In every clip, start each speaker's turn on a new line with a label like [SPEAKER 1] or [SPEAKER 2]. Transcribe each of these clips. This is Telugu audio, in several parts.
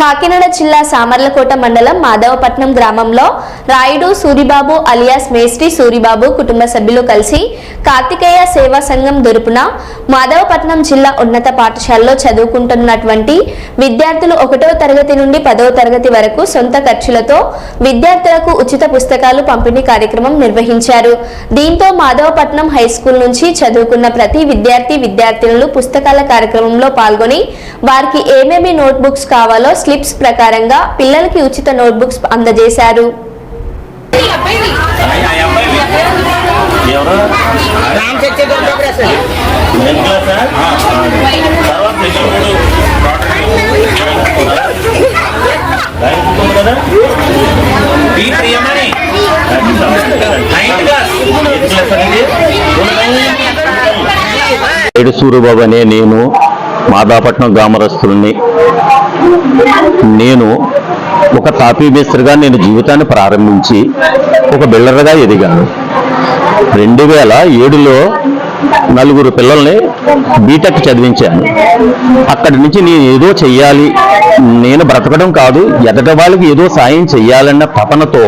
[SPEAKER 1] కాకినాడ జిల్లా సామర్లకోట మండలం మాధవపట్నం గ్రామంలో రాయుడు సూరిబాబు అలియాస్ మేస్త్రి సూరిబాబు కుటుంబ సభ్యులు కలిసి కార్తికేయ సేవా సంఘం దొరుపున మాధవపట్నం జిల్లా ఉన్నత పాఠశాలలో చదువుకుంటున్నటువంటి విద్యార్థులు ఒకటో తరగతి నుండి పదవ తరగతి వరకు సొంత ఖర్చులతో విద్యార్థులకు ఉచిత పుస్తకాలు పంపిణీ కార్యక్రమం నిర్వహించారు. దీంతో మాధవపట్నం హై స్కూల్ నుంచి చదువుకున్న ప్రతి విద్యార్థి విద్యార్థినులు పుస్తకాల కార్యక్రమంలో పాల్గొని వారికి ఏమేమి నోట్బుక్స్ కావాలో స్లిప్స్ ప్రకారంగా పిల్లలకి ఉచిత నోట్బుక్స్ అందజేశారు.
[SPEAKER 2] ఏడు సూరిబాబు అనే నేను మాదాపట్నం గ్రామరస్తుల్ని నేను ఒక తాపీ మేస్త్రిగా నేను జీవితాన్ని ప్రారంభించి ఒక బిల్డర్గా ఎదిగాను. రెండు వేల ఏడులో నలుగురు పిల్లల్ని బీటెక్ చదివించాను. అక్కడి నుంచి నేను ఏదో చెయ్యాలి నేను బ్రతకడం కాదు ఎదట వాళ్ళకి ఏదో సాయం చెయ్యాలన్న తపనతో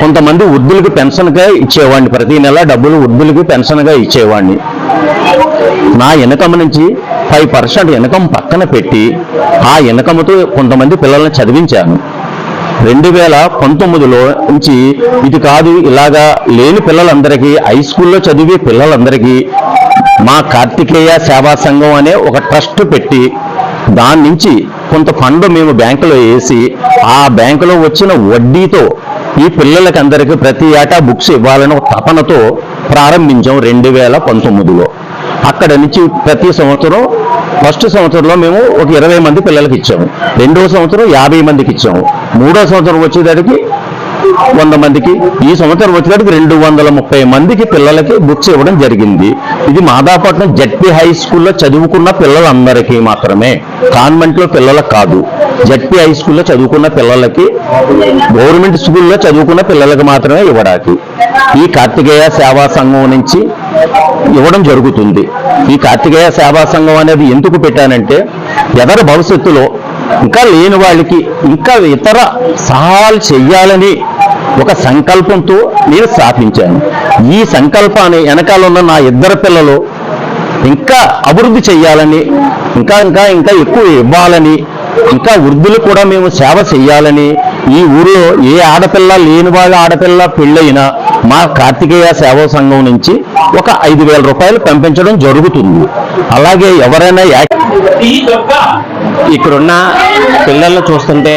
[SPEAKER 2] కొంతమంది వృద్ధులకి పెన్షన్గా ఇచ్చేవాడిని. ప్రతి నెల డబ్బులు వృద్ధులకి పెన్షన్గా ఇచ్చేవాడిని. నా ఇన్కమ్ నుంచి ఫైవ్ పర్సెంట్ ఇన్కమ్ పక్కన పెట్టి ఆ ఇన్కమ్తో కొంతమంది పిల్లల్ని చదివించాను. రెండు వేల పంతొమ్మిదిలో నుంచి ఇది కాదు ఇలాగా లేని పిల్లలందరికీ హై స్కూల్లో చదివే పిల్లలందరికీ మా కార్తికేయ సేవా సంఘం అనే ఒక ట్రస్ట్ పెట్టి దాని నుంచి కొంత ఫండ్ మేము బ్యాంకులో వేసి ఆ బ్యాంకులో వచ్చిన వడ్డీతో ఈ పిల్లలకి అందరికీ ప్రతి ఏటా బుక్స్ ఇవ్వాలని ఒక తపనతో ప్రారంభించాం రెండు వేల పంతొమ్మిదిలో. అక్కడ నుంచి ప్రతి సంవత్సరం ఫస్ట్ సంవత్సరంలో మేము ఒక ఇరవై మంది పిల్లలకి ఇచ్చాము. రెండో సంవత్సరం యాభై మందికి ఇచ్చాము. మూడో సంవత్సరం వచ్చేసరికి వంద మందికి. ఈ సంవత్సరం వచ్చేసరికి రెండు వందల ముప్పై మందికి పిల్లలకి బుక్స్ ఇవ్వడం జరిగింది. ఇది మాదాపట్నం జడ్పీ హై స్కూల్లో చదువుకున్న పిల్లలందరికీ మాత్రమే. కాన్వెంట్లో పిల్లలకు కాదు. జడ్పీ హై స్కూల్లో చదువుకున్న పిల్లలకి గవర్నమెంట్ స్కూల్లో చదువుకున్న పిల్లలకి మాత్రమే ఇవ్వడానికి. ఈ కార్తికేయ సేవా సంఘం నుంచి ఇవ్వడం జరుగుతుంది. ఈ కార్తికేయ సేవా సంఘం అనేది ఎందుకు పెట్టానంటే ఎదరు భవిష్యత్తులో ఇంకా లేని వాళ్ళకి ఇంకా ఇతర సహాయాలు చెయ్యాలని ఒక సంకల్పంతో నేను స్థాపించాను. ఈ సంకల్పాన్ని వెనకాల ఉన్న నా ఇద్దరు పిల్లలు ఇంకా అభివృద్ధి చేయాలని ఇంకా ఇంకా ఇంకా ఎక్కువ ఇవ్వాలని ఇంకా వృద్ధులు కూడా మేము సేవ చేయాలని ఈ ఊరిలో ఏ ఆడపిల్ల లేని వాళ్ళ ఆడపిల్ల పెళ్ళైనా మా కార్తికేయ సేవా సంఘం నుంచి ఒక ఐదు వేల రూపాయలు పంపించడం జరుగుతుంది. అలాగే ఎవరైనా
[SPEAKER 3] ఈ యొక్క
[SPEAKER 4] ఇక్కడున్న పిల్లలను చూస్తుంటే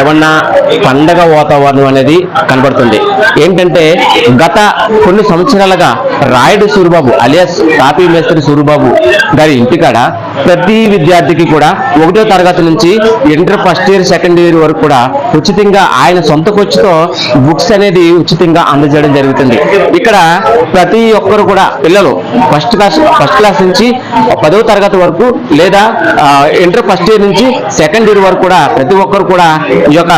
[SPEAKER 4] ఏమన్నా పండగ వాతావరణం అనేది కనబడుతుంది. ఏంటంటే గత కొన్ని సంవత్సరాలుగా రాయుడు సూరిబాబు అలియాస్ కాపీ మేస్త్రి సూరిబాబు గారి ఇంటికాడ ప్రతి విద్యార్థికి కూడా ఒకటో తరగతి నుంచి inter first year second year వరకు కూడా ఉచితంగా ఆయన సొంత ఖర్చుతో బుక్స్ అనేది ఉచితంగా అందజేయడం జరుగుతుంది. ఇక్కడ ప్రతి ఒక్కరు కూడా పిల్లలు ఫస్ట్ క్లాస్ ఫస్ట్ క్లాస్ నుంచి పదవ తరగతి వరకు లేదా ఇంటర్ ఫస్ట్ ఇయర్ నుంచి సెకండ్ ఇయర్ వరకు కూడా ప్రతి ఒక్కరు కూడా ఈ యొక్క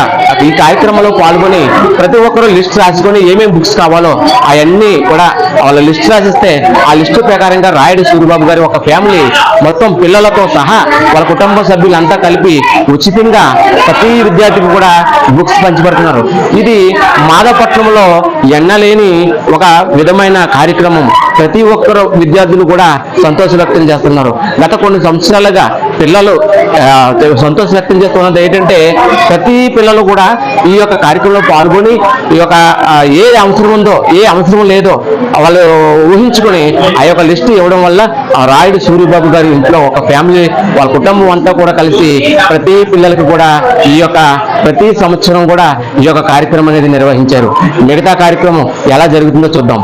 [SPEAKER 4] ఈ కార్యక్రమంలో పాల్గొని ప్రతి ఒక్కరు లిస్ట్ రాసుకొని ఏమేమి బుక్స్ కావాలో అవన్నీ కూడా వాళ్ళ లిస్ట్ రాసిస్తే ఆ లిస్టు ప్రకారంగా రాయుడు సూరిబాబు గారి ఒక ఫ్యామిలీ మొత్తం పిల్లలతో సహా వాళ్ళ కుటుంబ సభ్యులంతా కలిపి ఉచితంగా ప్రతి విద్యార్థికి కూడా బుక్స్ పంచిపెడుతున్నారు. ఇది మాధవపట్నంలో ఎన్నలేని ఒక విధమైన కార్యక్రమం. ప్రతి ఒక్కరు విద్యార్థులు కూడా సంతోష వ్యక్తం చేస్తున్నారు. గత కొన్ని సంవత్సరాలుగా పిల్లలు సంతోష వ్యక్తం చేస్తున్నది ఏంటంటే ప్రతి పిల్లలు కూడా ఈ యొక్క కార్యక్రమంలో పాల్గొని ఈ యొక్క ఏ అవసరం ఉందో ఏ అవసరం లేదో వాళ్ళు ఊహించుకొని ఆ యొక్క లిస్ట్ ఇవ్వడం వల్ల ఆ రాయుడు సూర్యబాబు గారి ఇంట్లో ఒక ఫ్యామిలీ వాళ్ళ కుటుంబం అంతా కూడా కలిసి ప్రతి పిల్లలకి కూడా ఈ యొక్క ప్రతి సంవత్సరం కూడా ఈ యొక్క కార్యక్రమం అనేది నిర్వహించారు. మిగతా కార్యక్రమం ఎలా జరుగుతుందో చూద్దాం.